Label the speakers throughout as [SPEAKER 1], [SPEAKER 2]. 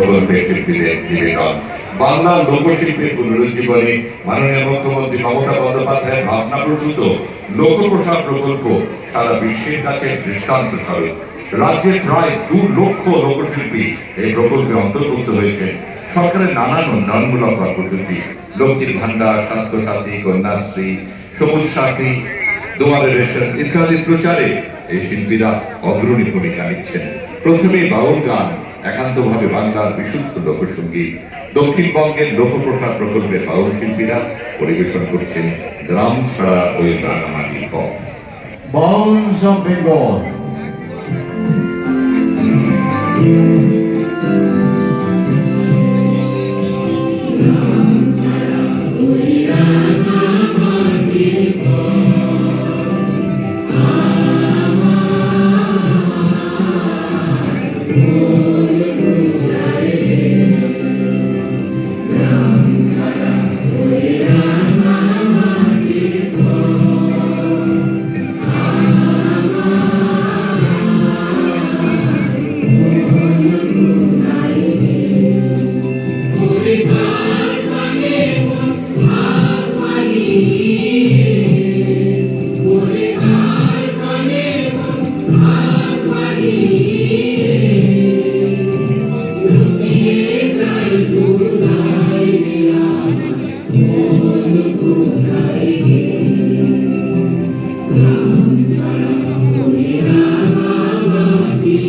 [SPEAKER 1] প্রকল্পে নিবেদন বাংলার লোকশিল্পের মাননীয় মুখ্যমন্ত্রী মমতা বন্দ্যোপাধ্যায়ের ভাবনা প্রসূত। প্রকল্প সারা বিশ্বের কাছে দৃষ্টান্ত স্বরূপ। রাজ্যের প্রায় দু লক্ষ লোকশিল্পী এই প্রকল্পে অন্তর্ভুক্ত হয়েছে সরকারের নানান উন্নয়নমূলক কর্মসূচি। লক্ষ্মীর ভান্ডার স্বাস্থ্যসাথী, কন্যাশ্রী, সবুজ সাথী, দুয়ারে রেশন ইত্যাদি প্রচারে এই শিল্পীরা অগ্রণী ভূমিকা নিচ্ছেন। প্রথমেই বাউল গান একান্তভাবে বাংলার বিশুদ্ধ লোকসঙ্গীত, দক্ষিণবঙ্গের লোকপ্রসার প্রকল্পের বাউল শিল্পীরা পরিবেশন করছেন গ্রাম ছাড়া ওই রাঙামাটির পথ।
[SPEAKER 2] Bones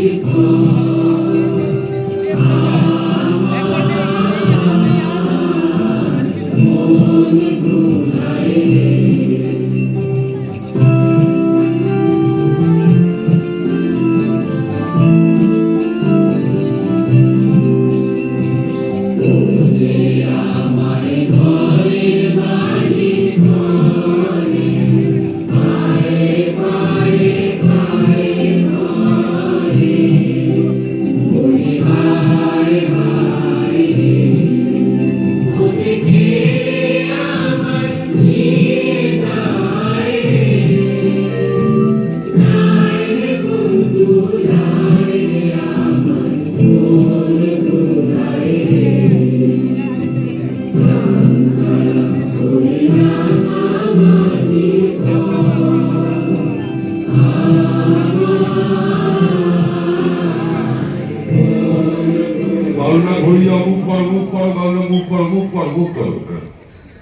[SPEAKER 2] people. Bengal.
[SPEAKER 3] গণনা ঘুরিয়ে মুভ করো মুভ করো গণনা মুভ করো মুভ করো মুভ করো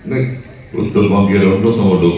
[SPEAKER 3] নেক্সট
[SPEAKER 1] উত্তরবঙ্গের অন্যতম লোক